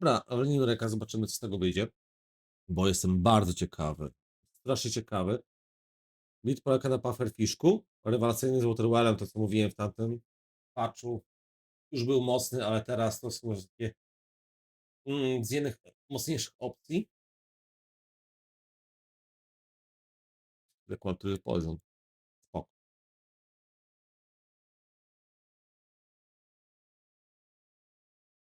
Dobra, ale reka, zobaczymy, co z tego wyjdzie, bo jestem bardzo ciekawy. Strasznie ciekawy. Bit polega na pufferfishku, rewelacyjny z Waterwellem, to co mówiłem w tamtym patchu. Już był mocny, ale teraz to są takie mm, z jednych mocniejszych opcji. Rekwaltuję poziom.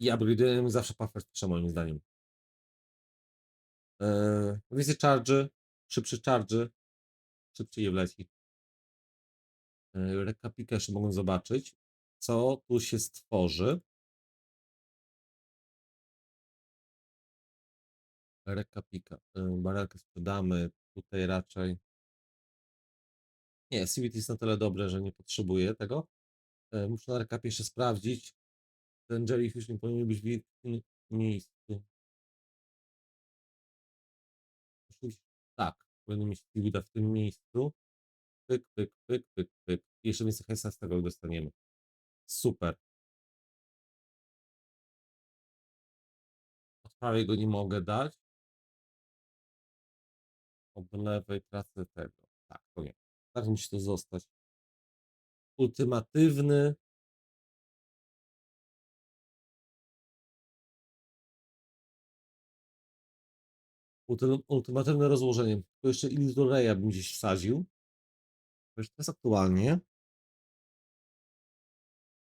I upgrade'ujemy zawsze pufferfisha moim zdaniem. Eee, więcej charge, szybszy charge, szybciej je wleci. Eee, Rekapika jeszcze mogę zobaczyć, co tu się stworzy. Rekapika. Eee, Barelkę sprzedamy. Tutaj raczej. Nie, CVT jest na tyle dobre, że nie potrzebuję tego. Muszę na rekapie jeszcze sprawdzić. Ten jellyfish nie powinien być w innym miejscu. Tak, powinien mieć CVT w tym miejscu. Pyk, pyk, pyk, pyk, pyk. I jeszcze więcej hajsa z tego dostaniemy. Super. Od prawej go nie mogę dać. Od lewej tracę tego. Tak, to nie. Tak musi to zostać. Ultimatywny. Ultimatywne rozłożenie. Tu jeszcze Illusoreya bym gdzieś wsadził. To jest aktualnie.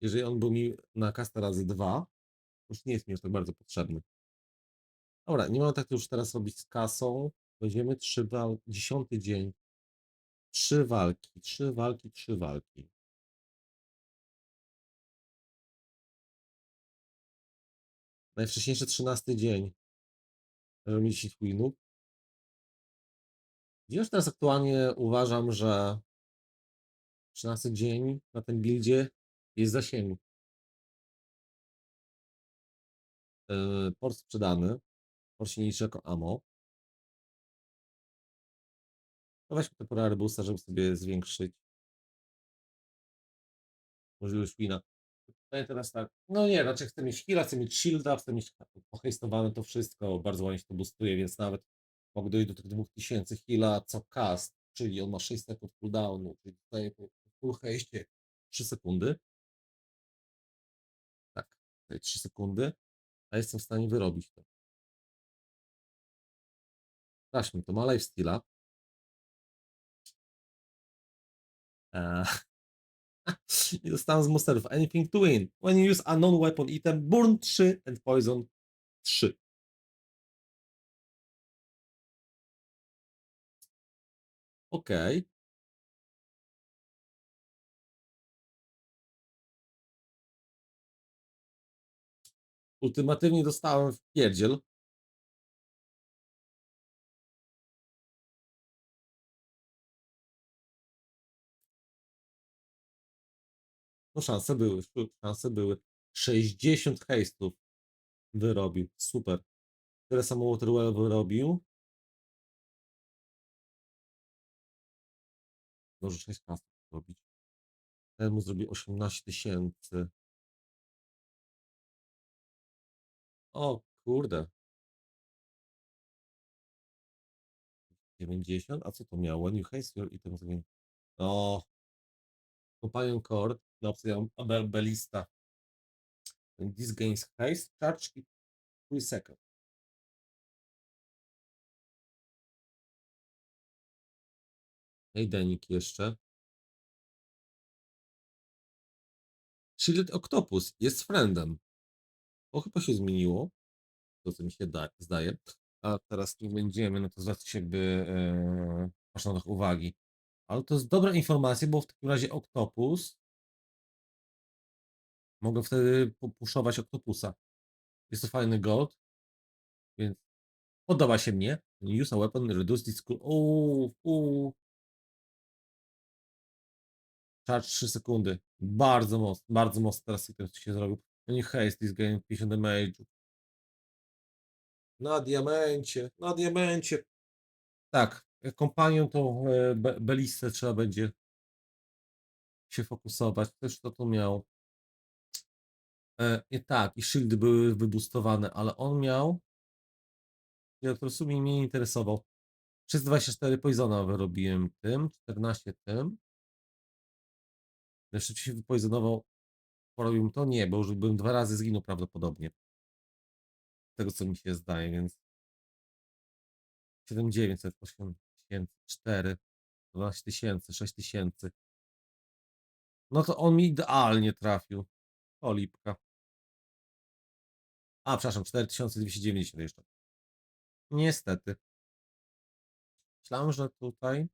Jeżeli on był mi na kasta razy dwa, już nie jest mi aż tak bardzo potrzebny. Dobra, nie mamy tak już teraz robić z kasą. Weźmiemy trzy walki, dziesiąty dzień. Trzy walki, trzy walki, trzy walki. Najwcześniejszy trzynasty dzień. 10 winów. Już teraz aktualnie uważam, że 13 dzień na tym buildzie jest zasięgu. Yy, Port sprzedany. Port się liczy jako ammo. No weźmy te boosta, żeby sobie zwiększyć możliwość wina. Tutaj teraz tak, no nie, raczej chcę mieć heala, chcę mieć shielda, chcę mieć pohejstowane to wszystko, bardzo ładnie się to boostuje, więc nawet mogę dojść do tych 2000 heala co cast, czyli on ma 6 sekund cooldownu, czyli dostaje po full haste 3 sekundy. Tak, tutaj 3 sekundy, a jestem w stanie wyrobić to. Sprawdźmy, to ma lifesteala. Eee, I dostałem z monsterów. Anything to win. When you use a non-weapon item, burn 3 and poison 3. Okej. Ultimatywnie dostałem w pierdziel. No szanse były, sz- szanse były. 60 hejstów wyrobił. Super. Tyle samo Waterwell wyrobił. Może 6 kasów zrobić. Ten mu zrobi 18 tysięcy. O kurde. 90? A co to miało? When you haste your item again. O. Companion Cord. Na opcję Belista. This gains haste, charge i 3 second. Ej, Denik jeszcze. Shielded Octopus jest friendem. To chyba się zmieniło. To co mi się da, zdaje. A teraz nie będziemy, no to zwracać jakby e, proszę na to uwagi. Ale to jest dobra informacja, bo w takim razie Octopus mogę wtedy popuszować Octopusa. Jest to fajny gold, więc podoba się mnie. Use a weapon, reduce this cool. Uuu, uuu. Charge 3 sekundy. Bardzo mocno, bardzo mocno teraz item się zrobił. No nie haste this game 50 damage. Na diamencie, na diamencie. Tak, kompanią to e, be, belistę trzeba będzie się fokusować. Też to tu miał. E, nie tak, i shieldy były wybustowane, ale on miał. Ja to w sumie mnie nie interesował. Przez 24 poisona wyrobiłem tym, 14 tym. Jeszcze się wypoizonował. Porobił to? Nie, bo już bym dwa razy zginął prawdopodobnie. Z tego co mi się zdaje, więc. 7900, 8000, 4, 12 tysięcy, 6 tysięcy. No to on mi idealnie trafił. O lipka. A, przepraszam, 4290 jeszcze. Niestety. Myślałem, że tutaj.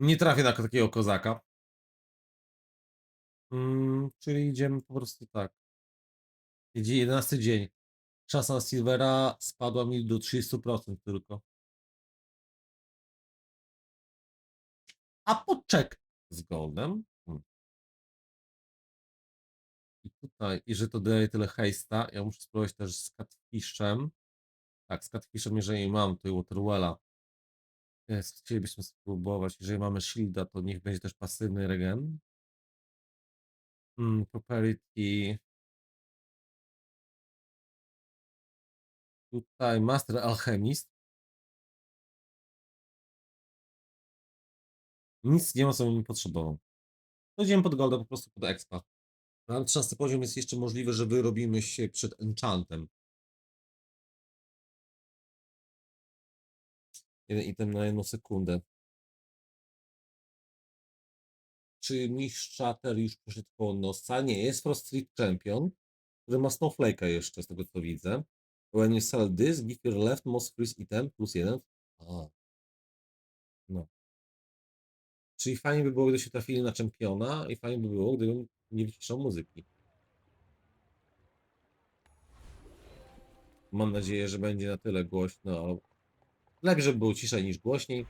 Nie trafię na takiego kozaka. Mm, czyli idziemy po prostu tak. Idzie 11 dzień. Szansa Silvera spadła mi do 30% tylko. A poczek z Goldem. Hmm. I tutaj, i że to daje tyle hejsta, ja muszę spróbować też z Catfishem. Tak, z Catfishem, jeżeli mam tutaj Waterwella. Jest, chcielibyśmy spróbować. Jeżeli mamy Shielda, to niech będzie też pasywny regen. Mm, Property. Tutaj Master Alchemist. Nic nie ma, co bym potrzebował. To idziemy pod Golda, po prostu pod Expa. Na 13 poziom jest jeszcze możliwe, że wyrobimy się przed Enchantem. Jeden item na jedną sekundę. Czy mistrz Chatter już poszedł po nosa? Nie, jest Frost Street Champion, który ma Snowflake'a jeszcze, z tego co widzę. When you sell this, give your left most freeze item plus jeden. A. No. Czyli fajnie by było, gdyby się trafili na czempiona i fajnie by było, gdybym nie wyciszał muzyki. Mam nadzieję, że będzie na tyle głośno. ale Lepiej, żeby było ciszej niż głośniej.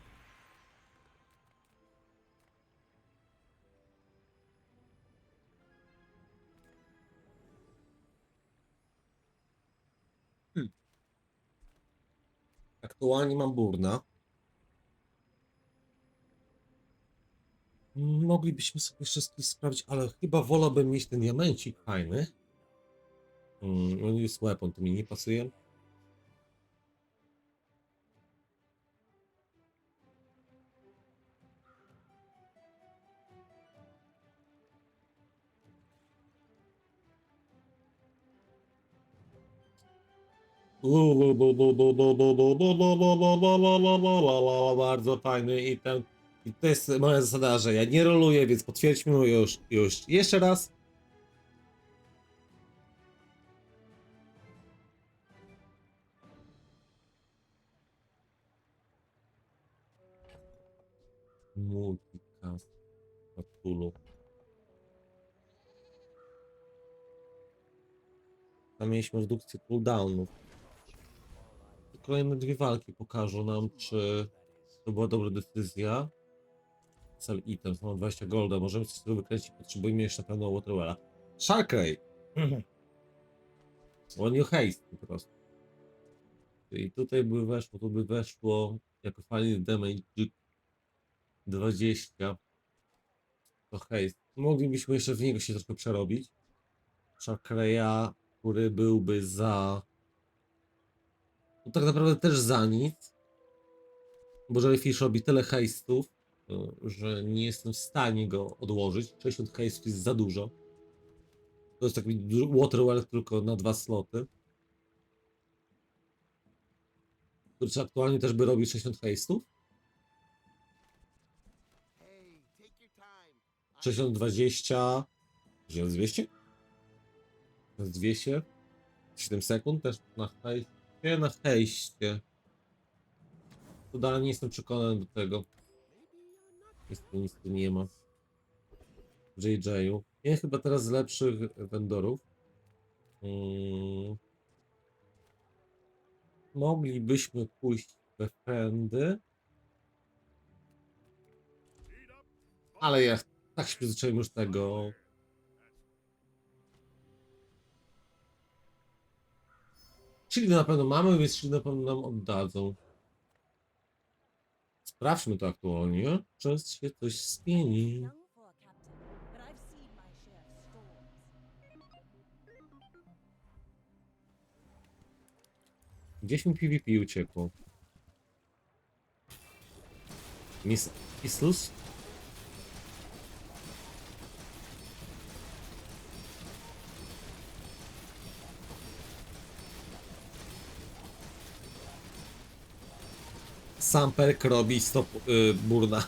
Aktualnie mam burna. Moglibyśmy sobie skills sprawdzić, ale chyba wolałbym mieć ten diamencik fajny. Mm, on jest to mi nie pasuje. Bardzo fajny item. I to jest moja zasada, że ja nie roluję, więc potwierdźmy już, już jeszcze raz. Multicast. Tam mieliśmy redukcję cooldownów. Kolejne dwie walki pokażą nam, czy to była dobra decyzja. Cel item, mam 20 golda, możemy coś z tego wykręcić, potrzebujemy jeszcze na pewno Waterwella. Sharkray! One you haste po prostu. I tutaj by weszło, tu by weszło jako fajny damage 20. To haste. Moglibyśmy jeszcze w niego się troszkę przerobić. Sharkraya, który byłby za no tak naprawdę też za nic. Bo Jellyfish robi tyle hejstów, y, że nie jestem w stanie go odłożyć. 60 hejstów jest za dużo. To jest taki Waterwell tylko na dwa sloty. Który aktualnie też by robił 60 hejstów. 60, 20. 1200? To jest 200. 7 sekund też na hejst. Nie na hejście. Tu dalej nie jestem przekonany do tego. Tu, nic tu nie ma. JJ-u. Nie, chyba teraz z lepszych vendorów. Mm. Moglibyśmy pójść we friendy. Ale ja tak się przyzwyczaiłem już tego. Czyli na pewno mamy, więc czyli na pewno nam oddadzą. Sprawdźmy to aktualnie. Często się coś zmieni. Gdzieś mi PvP uciekło. Miss Islus? Sam perk robi stop y, burna.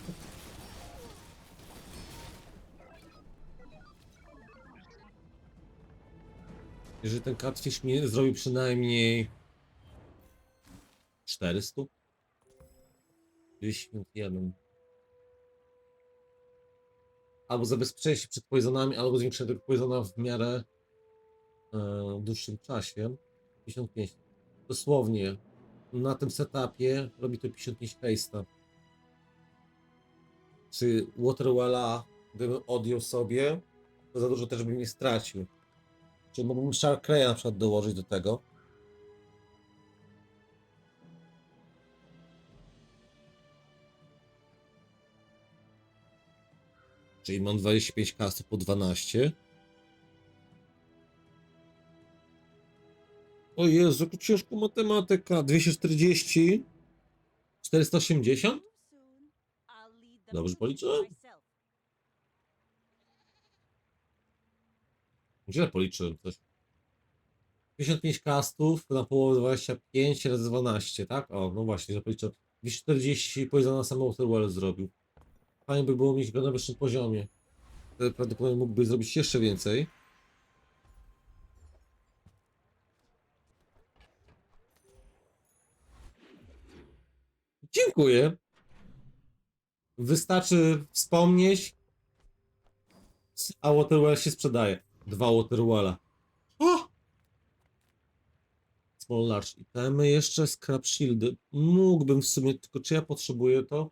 Jeżeli ten catfish mi zrobi przynajmniej 400? 91. Albo zabezpieczenie się przed poisonami, albo zwiększenie tego poisona w miarę e, dłuższym czasie. 55. Dosłownie na tym setupie robi to 55 haste'a. Czy Waterwella gdybym odjął sobie, to za dużo też bym nie stracił. Czy mógłbym Shark Raya na przykład dołożyć do tego? Czyli mam 25 kasów po 12. O Jezu, jaka ciężka matematyka. 240. 480? Dobrze policzyłem? Źle policzyłem coś. 55 castów na połowę 25 razy 12, tak? O, no właśnie, że policzyłem. 240 Poisona sam Waterwell zrobił. Fajnie by było mieć go na wyższym poziomie. Prawdopodobnie mógłby zrobić jeszcze więcej. Dziękuję. Wystarczy wspomnieć, a Waterwell się sprzedaje. Dwa Waterwella. O! Small large itemy, jeszcze scrap shieldy. Mógłbym w sumie, tylko czy ja potrzebuję to?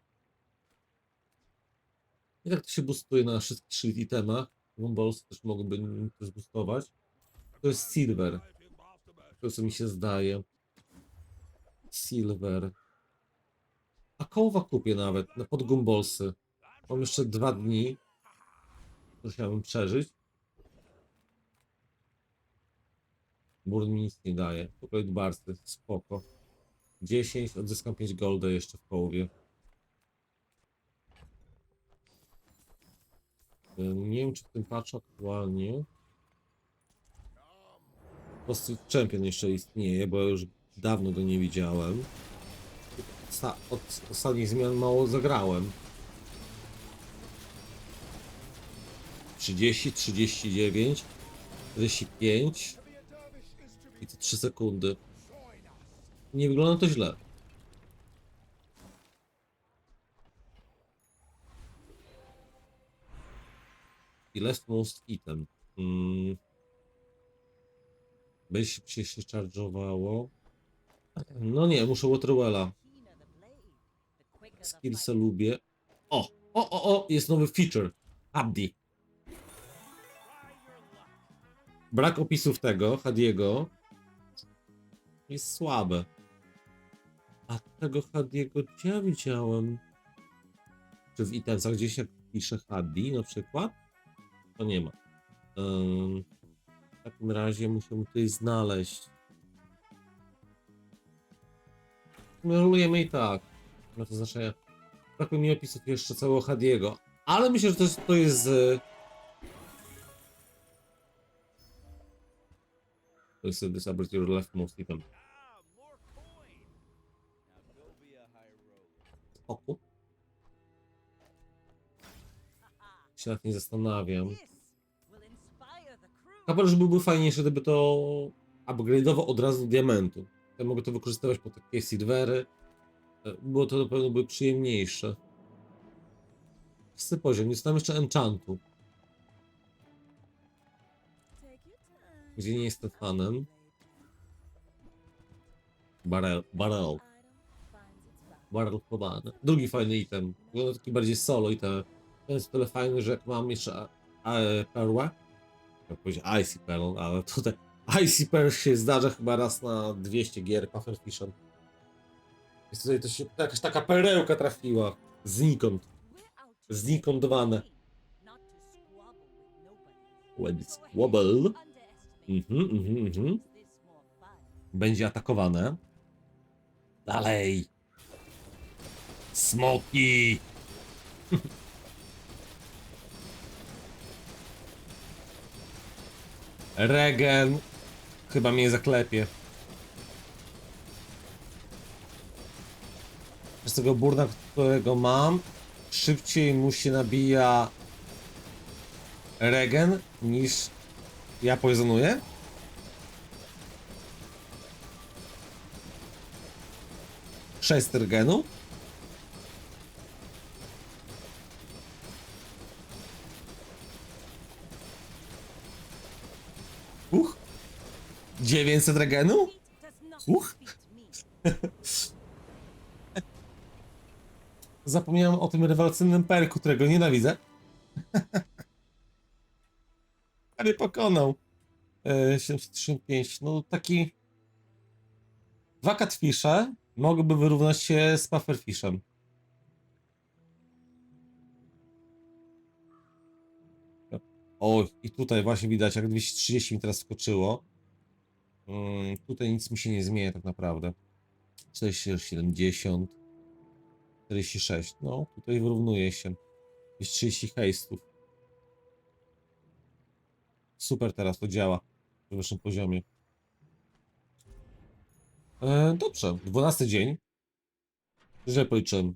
I tak to się boostuje na wszystkich shield itemach. Gumballs też mogłyby nim to zboostować. To jest silver. To co mi się zdaje. Silver. A kołowa kupię nawet, na pod Gumbolsy. Mam jeszcze dwa dni. To chciałbym przeżyć. Burn mi nic nie daje. Pokoik barsty, spoko. 10, odzyskam 5 golda jeszcze w połowie. Nie wiem, czy w tym patchu aktualnie. Po prostu Champion jeszcze istnieje, bo ja już dawno go nie widziałem. Sa- od ostatnich zmian mało zagrałem. 30, 39, 45 i to 3 sekundy. Nie wygląda to źle. I left most item. Mm. Będzie się, się charge'owało. No nie, muszę Waterwella. Skillsa lubię. O, o, o, o, jest nowy feature. Abdi. Brak opisów tego, Hadiego. Jest słabe. A tego Hadiego gdzie ja widziałem? Czy w itemsach gdzieś jak pisze Hadi na przykład? To nie ma. Ym, w takim razie muszę tutaj znaleźć. Rolujemy i tak. No to znaczy, brakuje mi opisów jeszcze całego Hadiego. Ale myślę, że to jest, to jest z... To jest Disability or Leftmost item. Spoko. Się nad nie zastanawiam. Kapelusz byłby fajniejszy, gdyby to upgrade'owo od razu diamentu. Ja mogę to wykorzystywać po takie silvery. Było to na pewno by przyjemniejsze. Wszyscy poziom, jest tam jeszcze enchantu, gdzie nie jestem fanem. Barrel, barrel, barrel chowany. Drugi fajny item, wygląda taki bardziej solo item. Ten jest tyle fajny, że jak mam jeszcze a- a- perłę, jak powiedzieć Icy Pearl, ale tutaj Icy Pearl się zdarza chyba raz na 200 gier Pufferfish'em. Jest tutaj się, jakaś taka perełka trafiła. Znikąd. Znikondowane. When it's wobble. Mhm, mhm, mhm. Będzie atakowane. Dalej. Smoki. Regen. Chyba mnie zaklepie. Z tego burna, którego mam, szybciej mu się nabija regen niż ja poisonuję? Sześć regenu? Uch! 900 regenu? Uch! Zapomniałem o tym rewelacyjnym perku, którego nienawidzę. Ale pokonał. E, 735. No taki. Dwa catfishe mogłyby wyrównać się z pufferfishem. O, i tutaj właśnie widać, jak 230 mi teraz skoczyło. Mm, tutaj nic mi się nie zmienia tak naprawdę. 470. 46. No, tutaj wyrównuje się. Jest 30 hejstów. Super teraz to działa w wyższym poziomie. E, dobrze, 12 dzień. Źle policzyłem.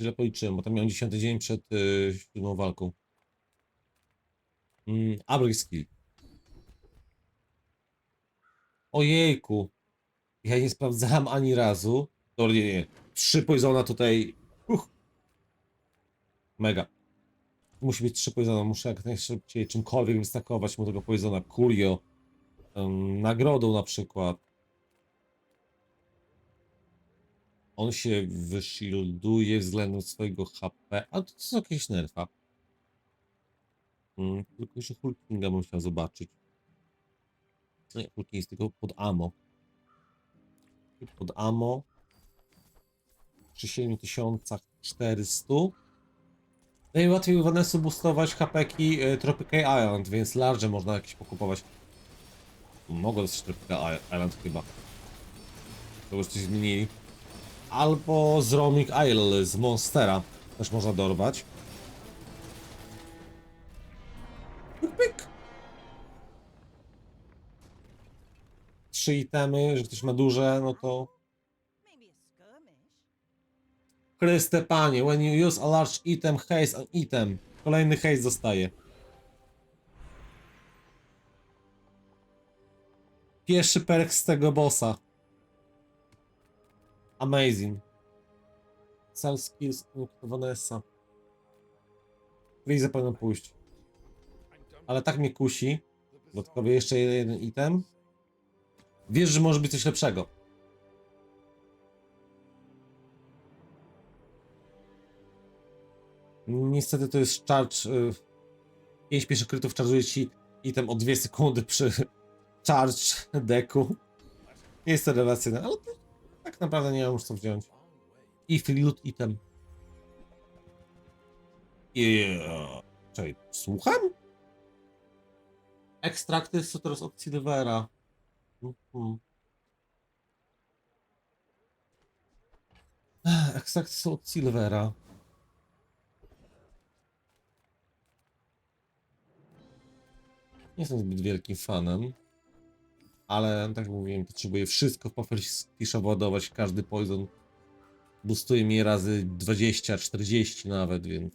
Źle policzyłem, bo tam miałem 10 dzień przed y, siódmą walką. Mm, upgrade skill. Ojejku. Ja nie sprawdzałem ani razu. Dobra, nie, nie. Trzy poisona tutaj. Mega. Musi być trzy poisona. Muszę jak najszybciej czymkolwiek wystakować mu tego poisona. Curio. Um, nagrodą na przykład. On się wyshielduje względem swojego HP. A to są jakieś nerfa. Mm, tylko jeszcze Hulkinga bym chciał zobaczyć. Nie, Hulking jest tylko pod ammo. Pod ammo. Przy 7400. Najłatwiej Vanessa boostować hapeki y, Tropical Island, więc large można jakieś pokupować. Mogę dostać Tropical Island chyba. To już coś zmienili. Albo z Roaming Isle z Monstera też można dorwać. Pyk, pyk. Trzy itemy, że ktoś ma duże, no to Chryste panie, when you use a large item, haste an item. Kolejny haste dostaje. Pierwszy perk z tego bossa. Amazing. Sal skills Vanessa. Freeze powinien pójść. Ale tak mnie kusi. Dodatkowo jeszcze jeden item. Wiesz, że może być coś lepszego. Niestety to jest charge. y, 5 pierwszych krytów charge'uje ci item o 2 sekundy przy charge deku. Nie jest to rewelacyjne, ale tak naprawdę nie mam już co wziąć. I filut item. Yeah. Czekaj, słucham? Ekstrakty są teraz od Silvera. Mhm. Ekstrakty są od Silvera. Nie jestem zbyt wielkim fanem. Ale tak jak mówiłem, potrzebuję wszystko w Pufferfisha ładować, każdy poison boostuje mi razy 20, 40 nawet, więc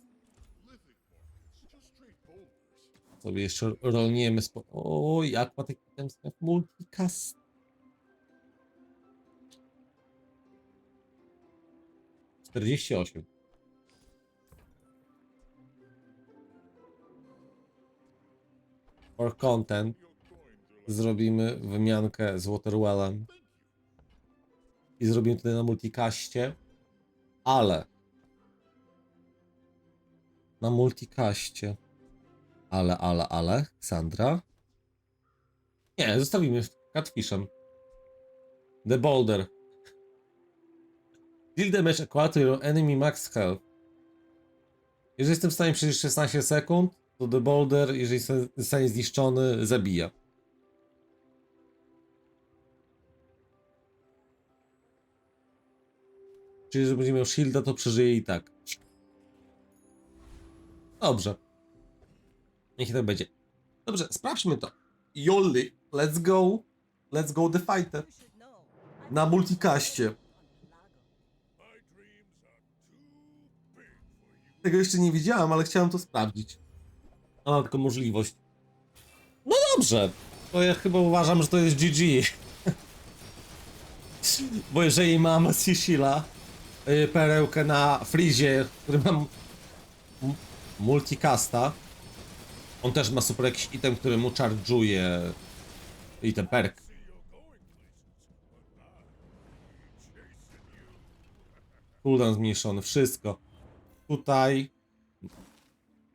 sobie jeszcze rolniemy spo... Oj, jak ma taki ten multicast. Czterdzieści osiem. For content zrobimy wymiankę z Waterwellem i zrobimy tutaj na multicaście, ale na multicaście ale, ale, ale, Sandra? Nie, zostawimy Catfishem. The Boulder. Deal damage equal to your enemy max health. Jeżeli jestem w stanie przeżyć 16 sekund to The Boulder, jeżeli zostanie zniszczony, zabija Czyli, że będzie miał shielda, to przeżyje i tak. Dobrze. Niech tak będzie. Dobrze, sprawdźmy to. Jolly, let's go. Let's go the fighter. Na multicaście. Tego jeszcze nie widziałem, ale chciałem to sprawdzić. Mam taką możliwość. No dobrze. To ja chyba uważam, że to jest GG. Bo jeżeli mam Sishila, y, perełkę na Frizie, który mam multicasta, on też ma super jakiś item, który mu charge'uje i ten perk. Cooldown zmniejszony, wszystko. Tutaj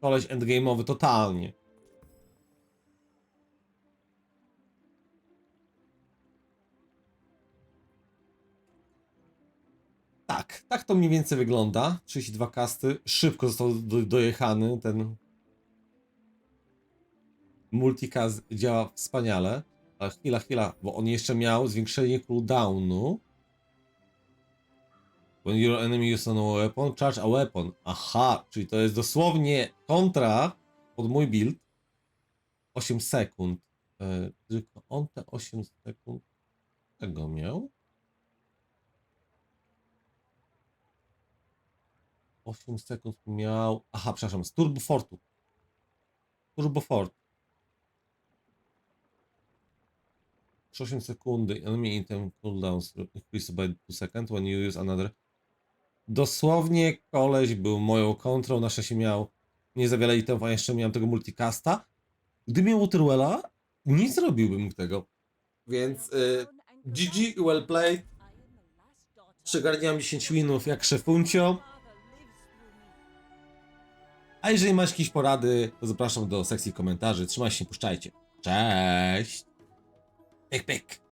koleś endgame'owy totalnie. Tak, tak to mniej więcej wygląda. 32 kasty. Szybko został do, dojechany. Ten multicast działa wspaniale. Ale chwila, chwila, bo on jeszcze miał zwiększenie cooldownu. When your enemy uses a weapon, charge a weapon. Aha, czyli to jest dosłownie kontra pod mój build. 8 sekund. E, tylko on te 8 sekund tego miał. 8 sekund miał. Aha, przepraszam, z Turbo Fortu. Turbo Fort. Przy 8 sekundy enemy item cooldowns increase by 2 seconds when you use another. Dosłownie koleś był moją kontrą, na szczęście miał nie za wiele itemów, a jeszcze miałem tego multicasta. Gdy miał Waterwella, nie zrobiłbym tego. Więc y, GG, well played. Przegarniam 10 winów jak szefuncio. A jeżeli masz jakieś porady, to zapraszam do sekcji komentarzy. Trzymaj się, puszczajcie. Cześć! Pyk, pyk.